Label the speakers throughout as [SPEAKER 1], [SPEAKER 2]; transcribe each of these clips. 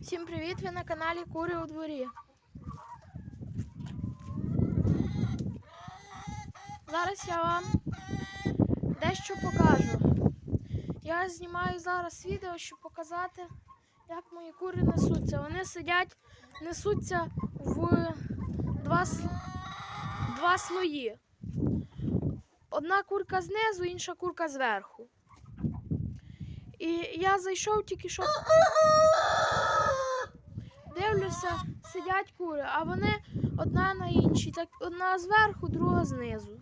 [SPEAKER 1] Всім привіт! Ви на каналі Кури у дворі. Зараз я вам дещо покажу. Я знімаю зараз відео, щоб показати, як мої кури несуться. Вони сидять, несуться в два, два слої. Одна курка знизу, інша курка зверху. І я зайшов тільки що дивлюся, сидять кури, а вони одна на іншій. Так одна зверху, друга знизу.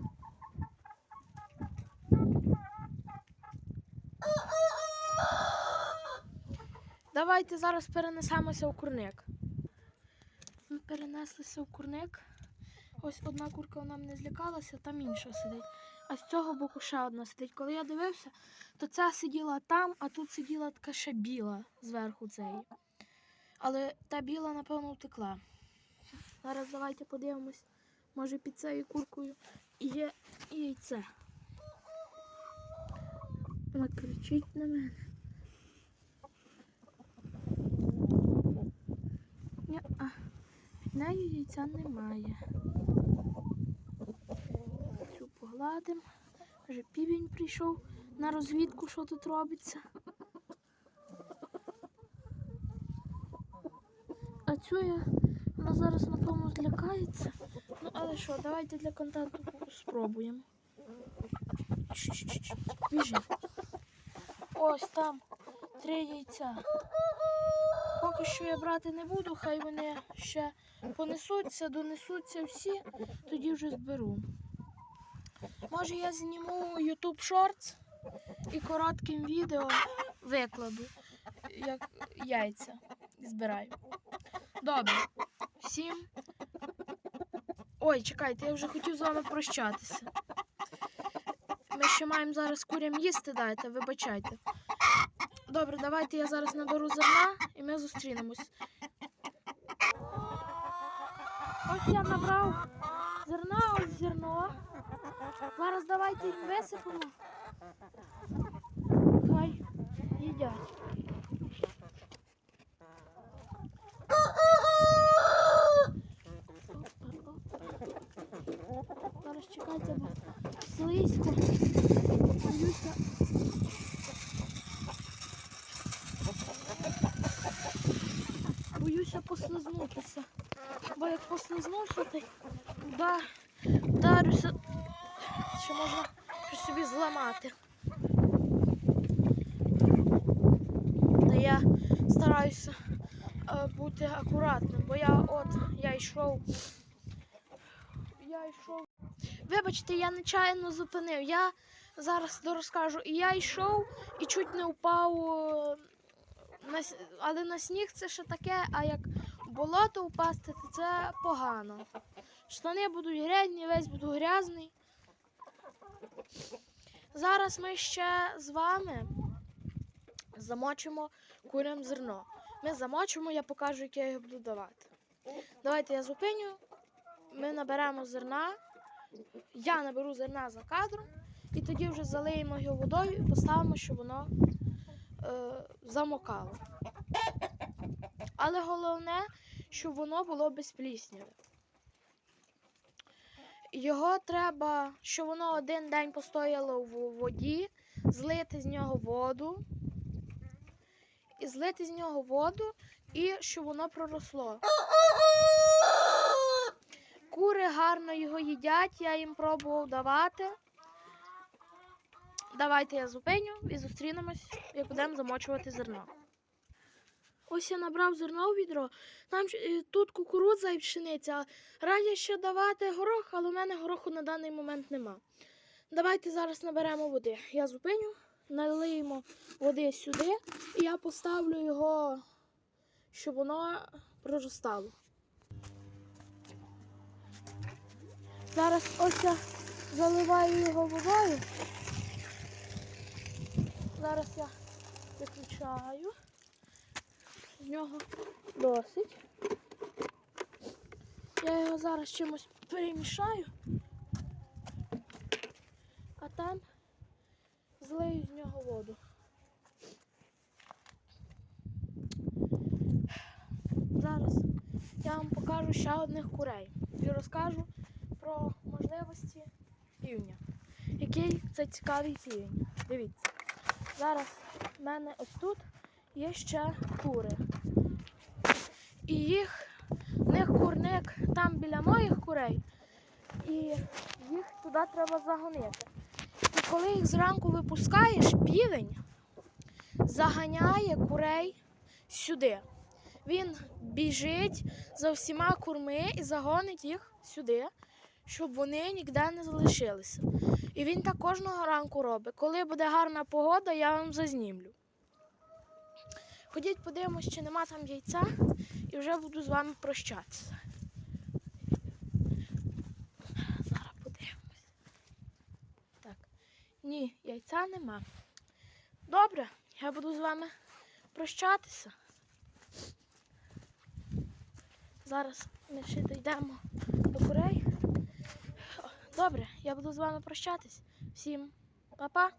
[SPEAKER 1] Давайте зараз перенесемося у курник. Ми перенеслися у курник. Ось одна курка вона мене злякалася, там інша сидить. А з цього боку ще одна сидить. Коли я дивився, то ця сиділа там, а тут сиділа така ще біла зверху цієї. Але та біла, напевно, втекла. Зараз давайте подивимось. Може під цією куркою є яйце. Вона кричить на мене. Ні, а під нею яйця немає. Цю погладимо. Вже півень прийшов на розвідку, що тут робиться. А цю я вона зараз напевно злякається. Ну, але що, давайте для контенту спробуємо. Біжи. Ось там три яйця. Поки що я брати не буду, хай вони ще понесуться, донесуться всі, тоді вже зберу. Може я зніму YouTube Shorts і коротким відео викладу, як яйця збираю. Добре. Всім. Ой, чекайте, я вже хотів з вами прощатися. Ми ще маємо зараз курям їсти дайте, вибачайте. Добре, давайте я зараз наберу зерна і ми зустрінемось. Ось я набрав зерна, ось зерно. Зараз давайте їх висипемо. Хай їдять. Зараз чекайте, бо слизько. Боюся. Боюся послизнутися. Бо як й вда- вдарюся, що можна щось собі зламати. Та я стараюся е, бути акуратним, бо я от я йшов. Я йшов. Вибачте, я нечаянно зупинив. Я зараз розкажу. І я йшов і чуть не впав. Але на сніг це ще таке, а як болото впасти, то це погано. Штани будуть грязні, весь буду грязний. Зараз ми ще з вами замочимо курям зерно. Ми замочимо, я покажу, як я його буду давати. Давайте я зупиню. Ми наберемо зерна. Я наберу зерна за кадром і тоді вже залиємо його водою і поставимо, щоб воно замокало. Але головне, щоб воно було безплісняве. Його треба, щоб воно один день постояло в воді, злити з нього воду, і злити з нього воду, і щоб воно проросло. Кури гарно його їдять, я їм пробував давати. Давайте я зупиню і зустрінемось, як будемо замочувати зерно. Ось я набрав зерно в відро. Там е, тут кукурудза і пшениця. Радять ще давати горох, але у мене гороху на даний момент нема. Давайте зараз наберемо води. Я зупиню, налиємо води сюди, і я поставлю його, щоб воно проростало. Зараз ось я заливаю його водою. Зараз я виключаю. З нього досить. Я його зараз чимось перемішаю, а там злию з нього воду. зараз я вам покажу ще одних курей і розкажу про можливості півня. Який це цікавий півень. Дивіться. Зараз в мене ось тут є ще кури. І їх, в них курник там біля моїх курей, і їх туди треба загонити. І коли їх зранку випускаєш, півень заганяє курей сюди. Він біжить за всіма курми і загонить їх сюди, щоб вони ніде не залишилися. І він так кожного ранку робить. Коли буде гарна погода, я вам зазнімлю. Ходіть, подивимось, чи нема там яйця, і вже буду з вами прощатися. Зараз подивимось. Так. Ні, яйця нема. Добре, я буду з вами прощатися. Зараз ми ще дійдемо до курей. Добре, я буду з вами прощатись. Всім па-па.